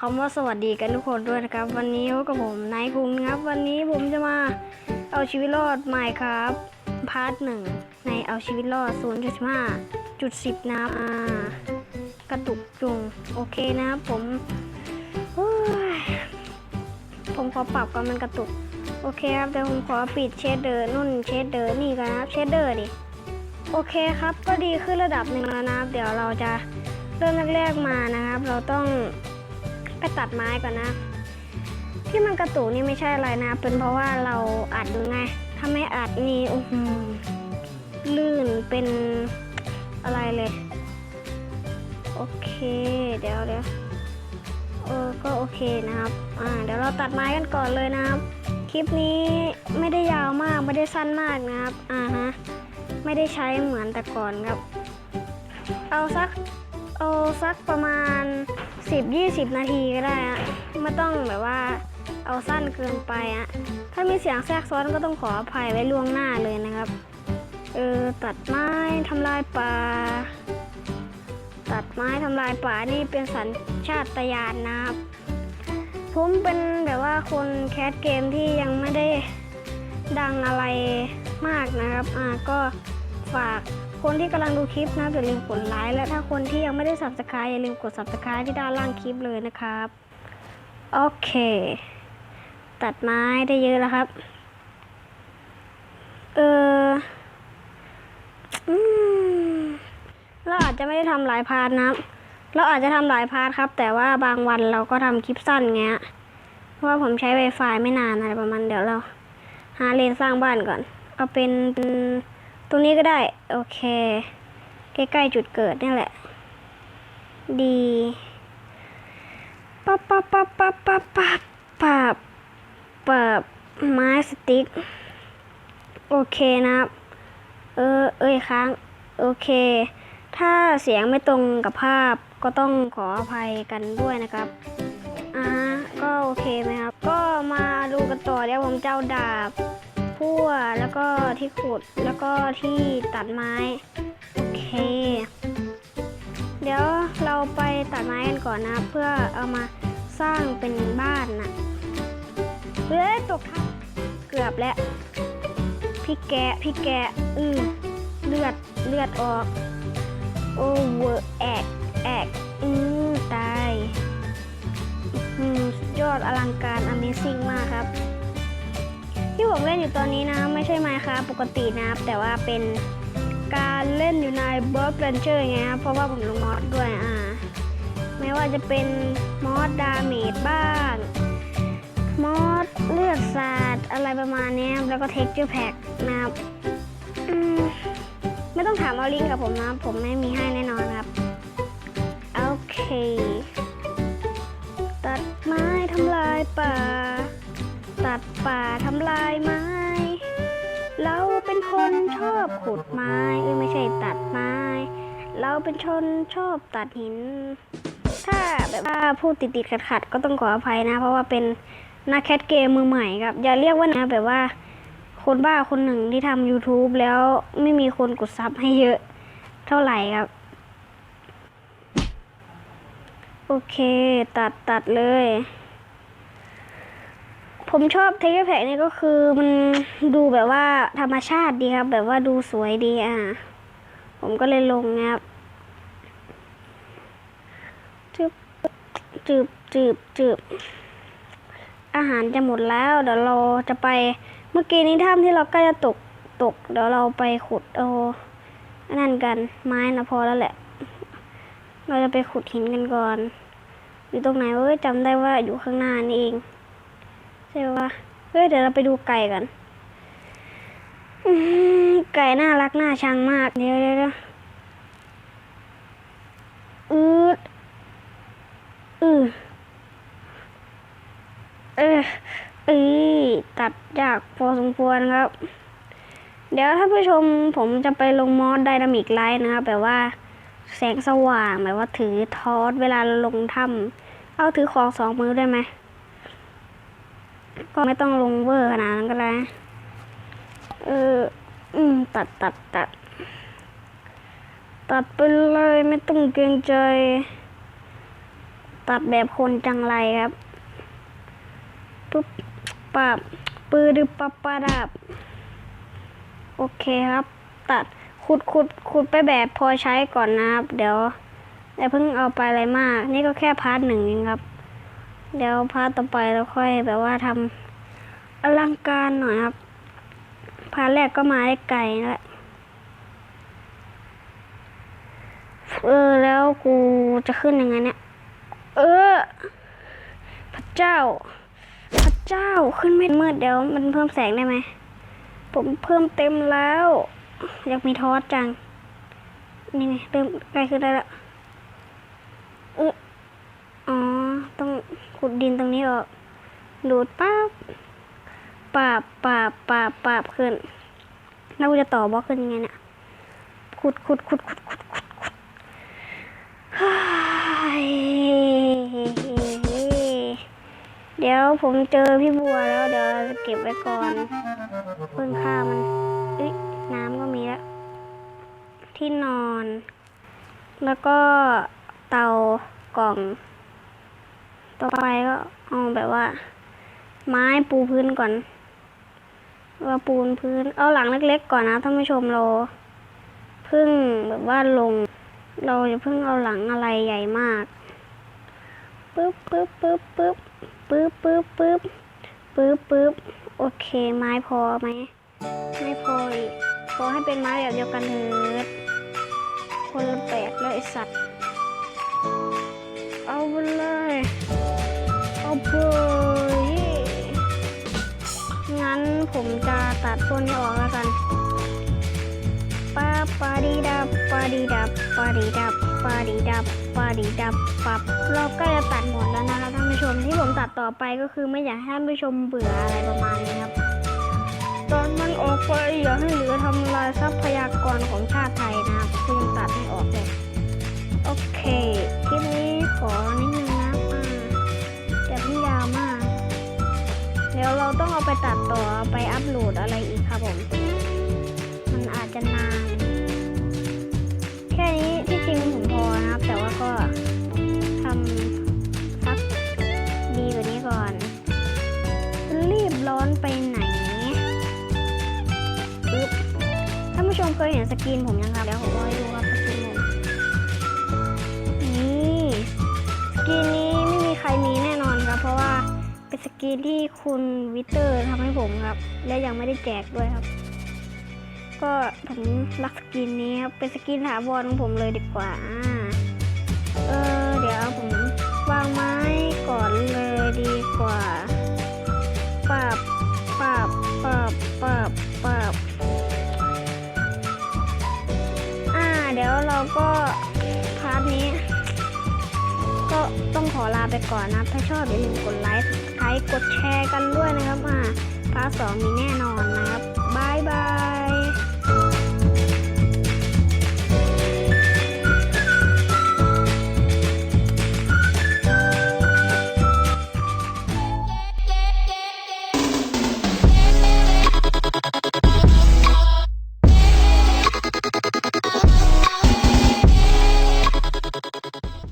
คำว่าสวัสดีกันทุกคนด้วยนะครับ วันนี้พบกับผมนายกรุงครับ วันนี้ผมจะมาเอาชีวิตรอดใหม่ครับพาร์ทหนึ่งในเอาชีวิตรอด0.15จุด10 นะครับอ่ากระตุกจุงโอเคนะครับผมผมขอปรับก่อนมันกระตุก โอเคครับเดี๋ยวผมขอปิดเชดเดอร์นุ่นเชดเดอร์นี่กันนะครับเชดเดอร์ดิโอเคครับก็ดีขึ้นระดับหนึ่งแล้วนะครับ เดี๋ยวเราจะเริ่มแรกๆมานะครับ เราต้อง ไปตัดไม้ก่อนนะ ที่มันกระตุกนี่ไม่ใช่อะไรนะ เป็นเพราะว่าเราอัดไงถ้าไม่อัดนี่อื้อหือลื่นเป็นอะไรเลย โอเค เดี๋ยวเดี๋ยวเออก็โอเคนะครับ อ่า เดี๋ยวเราตัดไม้กันก่อนเลยนะครับ คลิปนี้ไม่ได้ยาวมากไม่ได้สั้นมากนะครับ อ่าฮะ ไม่ได้ใช้เหมือนแต่ก่อนครับ เอาสัก เอาสักประมาณ 10-20 นาทีก็ได้อะไม่ต้องแบบว่าเอาสั้นเกินไปอะถ้ามีเสียงแทรกซ้อนก็ต้องขออภัยไว้ล่วงหน้าเลยนะครับ เออตัดไม้ทำลายป่า ตัดไม้ทำลายป่านี่เป็นสัญชาตญาณนะครับผมเป็นแบบว่าคนแคสเกมที่ยังไม่ได้ดังอะไรมากนะครับ อ่าก็ฝาก คนที่กำลังดูคลิปนะอย่าลืมกดไลค์และถ้าคนที่ยังไม่ได้ subscribe อย่าลืมกด subscribe ที่ด้านล่างคลิปเลยนะครับ โอเค ตัดไม้ได้เยอะแล้วครับ เออเราอาจจะไม่ได้ทำหลายพาร์ทนะครับ เราอาจจะทำหลายพาร์ทครับ แต่ว่าบางวันเราก็ทำคลิปสั้นเงี้ย เพราะว่าผมใช้ Wi-Fi ไม่นานอะไรประมาณเดี๋ยวเรา หาเลนสร้างบ้านก่อน เอาเป็น ตรงนี้ก็ได้ โอเค ใกล้ๆจุดเกิดนี่แหละ ดีปั๊บปั๊บปั๊บปั๊บปั๊บปั๊บปั๊บปั๊บไม้สติ๊ก โอเคนะครับ เออ เอ้ยค้าง โอเค ถ้าเสียงไม่ตรงกับภาพก็ต้องขออภัยกันด้วยนะครับอ่าฮะก็โอเคไหมครับ ก็มาดูกันต่อเดี๋ยวผมจะเอาดาบ พั่วแล้วก็ที่ขุดแล้วก็ที่ตัดไม้ โอเค เดี๋ยวเราไปตัดไม้กันก่อนนะ เพื่อเอามาสร้างเป็นบ้านนะเฮ้ยตกทับเกือบแล้วพี่แกะพี่แกะอือเลือดเลือดออก โอเวอร์แอกแอกอือตายอืมยอดอลังการ Amazing มากครับ ที่ผมเล่นอยู่ตอนนี้นะ ไม่ใช่ไมค์ครับปกตินะครับ แต่ว่าเป็นการเล่นอยู่ในเบิร์กเรนเจอร์ไงครับเพราะว่าผมลงมอดด้วยอ่าไม่ว่าจะเป็นมอดดาเมจบ้างมอดเลือดศาสตร์อะไรประมาณนี้แล้วก็เท็กเจอร์แพ็กนะครับมไม่ต้องถามเอาลิงกับผมนะ ผมไม่มีให้แน่นอนครับ โอเค ตัดไม้ทำลายป่า ตัดป่าทำลายไม้ เราเป็นคนชอบขุดไม้ไม่ใช่ตัดไม้ เราเป็นชนชอบตัดหิน ถ้าแบบว่าพูดติดติดขัดขัดๆก็ต้องขออภัยนะ เพราะว่าเป็นนักแคทเกมมือใหม่ครับ อย่าเรียกว่านะแบบว่า คนบ้าคนหนึ่งที่ทำ YouTube แล้วไม่มีคนกดซับให้เยอะเท่าไหร่ครับ โอเค ตัดตัดเลย ผมชอบเทคแพ็กนี่ก็คือมันดูแบบว่าธรรมชาติดีครับ แบบว่าดูสวยดีอะ ผมก็เลยลงนะครับจืบจืบจืบจืบอาหารจะหมดแล้วเดี๋ยวเราจะไปเมื่อกี้นี้ถ้ำที่เราใกล้จะตกตก เดี๋ยวเราไปขุดเอาอันนั่นกันไม้นะพอแล้วแหละ เราจะไปขุดหินกันก่อน อยู่ตรงไหนเว้ยจำได้ว่าอยู่ข้างหน้านี่เอง ใช่ปะเฮ้ยเดี๋ยวเราไปดูไก่กันไก่น่ารักน่าชังมากเดี๋ยวเดี๋ยวอืดอือเออเอ้ยตัดยากพอสมควรครับ เดี๋ยวท่านผู้ชมผมจะไปลงมอสไดนามิกไลท์นะครับแบบว่าแสงสว่างแบบว่าถือทอสเวลาลงถ้ำเอาถือของสองมือได้ไหม ก็ไม่ต้องลงเวอร์ขนาดนั้นก็ได้ เออ อืม ตัดตัดตัด ตัดไปเลยไม่ต้องเกรงใจ ตัดแบบคนจังไรครับ ปุ๊บปับปือดึบปับปะดับ โอเคครับ ตัดขุดขุดขุดไปแบบพอใช้ก่อนนะครับ เดี๋ยวอย่าเพิ่งเอาไปอะไรมาก นี่ก็แค่พาร์ทหนึ่งเองครับ เดี๋ยวพาร์ทต่อไปเราค่อยแบบว่าทำ อลังการหน่อยครับพาแรกก็มาได้ไกลแล้วเออแล้วกูจะขึ้นยังไงเนี่ยเออ พระเจ้า พระเจ้าขึ้นไม่มืดเดี๋ยวมันเพิ่มแสงได้ไหมผมเพิ่มเต็มแล้ว อยากมีทอสจัง นี่ไงเริ่มใกล้ขึ้นได้แล้วเอออ๋อ ต้องขุดดินตรงนี้ออก ดูดปั๊บ ปาบปาบปาบปาบขึ้น แล้วกูจะต่อบล็อกขึ้นยังไงเนี่ยขุดขุดขุดขุดขุดขุดขุดเฮ้ยเดี๋ยวผมเจอพี่บัวแล้ว เดี๋ยวจะเก็บไว้ก่อน เพิ่งฆ่ามันเอ้ยน้ำก็มีแล้ว ที่นอน แล้วก็เตากล่อง ต่อไปก็เอาแบบว่า ไม้ปูพื้นก่อน ว่าปูนพื้นเอาหลังเล็กๆก่อนนะท่านผู้ชมเราเพิ่งแบบว่าลง เราจะเพิ่งเอาหลังอะไรใหญ่มากปึ๊บปึ๊บปึ๊บปึ๊บปึ๊บปึ๊บปึ๊บปึ๊บปึ๊บโอเคไม้พอไหมไม่พออีกขอให้เป็นไม้แบบเดียวกันเถิดคนละแปลกเลยสัตว์ ดต้นนี้ออกแล้วกันปาปาดีดับปาดีดับปาดีดับปาดีดับปาดีดับปับเราใกล้จะตัดหมดแล้วนะท่านผู้ชมที่ผมตัดต่อไปก็คือไม่อยากให้ท่านผู้ชมเบื่ออะไรประมาณนี้ครับ ตอนมันออกไปอย่าให้เหลือทำลายทรัพยากรของชาติไทยนะครับซึ่งตัดให้ออกเลยโอเคคลิปนี้ขอนิดนึงนะอ่าจะไม่ยาวมาก เดี๋ยวเราต้องเอาไปตัดต่อไปอัพโหลดอะไรอีกครับผม มันอาจจะนาน แค่นี้ที่จริงผมพอนะครับ แต่ว่าก็ทำสักดีกว่านี้ก่อนรีบร้อนไปไหนปึ๊บท่านผู้ชมเคยเห็นสกรีนผมยังครับเดี๋ยวผมเอาให้ดูครับ เป็นสกรีนที่คุณวิเตอร์ทำให้ผมครับ และยังไม่ได้แจกด้วยครับ ก็ผมรักสกรีนนี้ครับ เป็นสกรีนถาวรของผมเลยดีกว่า เออ เดี๋ยวผมวางไม้ก่อนเลยดีกว่าปับปับปับปับปับอ่า เดี๋ยวเราก็ ก็ต้องขอลาไปก่อนนะ ถ้าชอบอย่าลืมกดไลค์ใครกดแชร์กันด้วยนะครับอ่าพาร์ทสองมีแน่นอนนะครับบายบาย